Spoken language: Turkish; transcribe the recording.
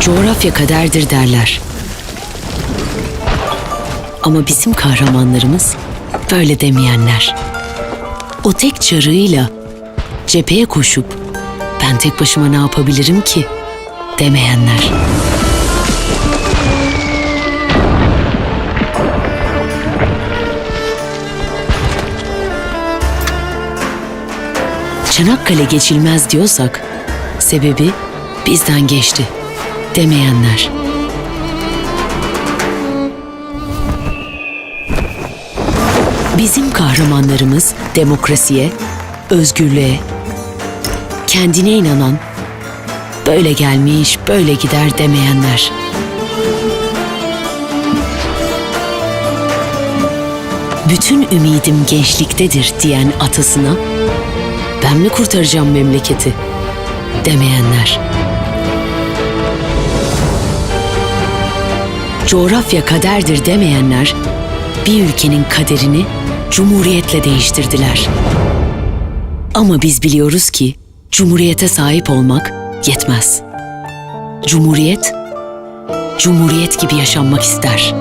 Coğrafya kaderdir derler. Ama bizim kahramanlarımız böyle demeyenler. O tek çarığıyla cepheye koşup ben tek başıma ne yapabilirim ki demeyenler. Çanakkale geçilmez diyorsak sebebi bizden geçti demeyenler. Bizim kahramanlarımız demokrasiye, özgürlüğe, kendine inanan, böyle gelmiş, böyle gider demeyenler. Bütün ümidim gençliktedir diyen atasına, ben mi kurtaracağım memleketi demeyenler. Coğrafya kaderdir demeyenler bir ülkenin kaderini cumhuriyetle değiştirdiler. Ama biz biliyoruz ki cumhuriyete sahip olmak yetmez. Cumhuriyet, cumhuriyet gibi yaşanmak ister.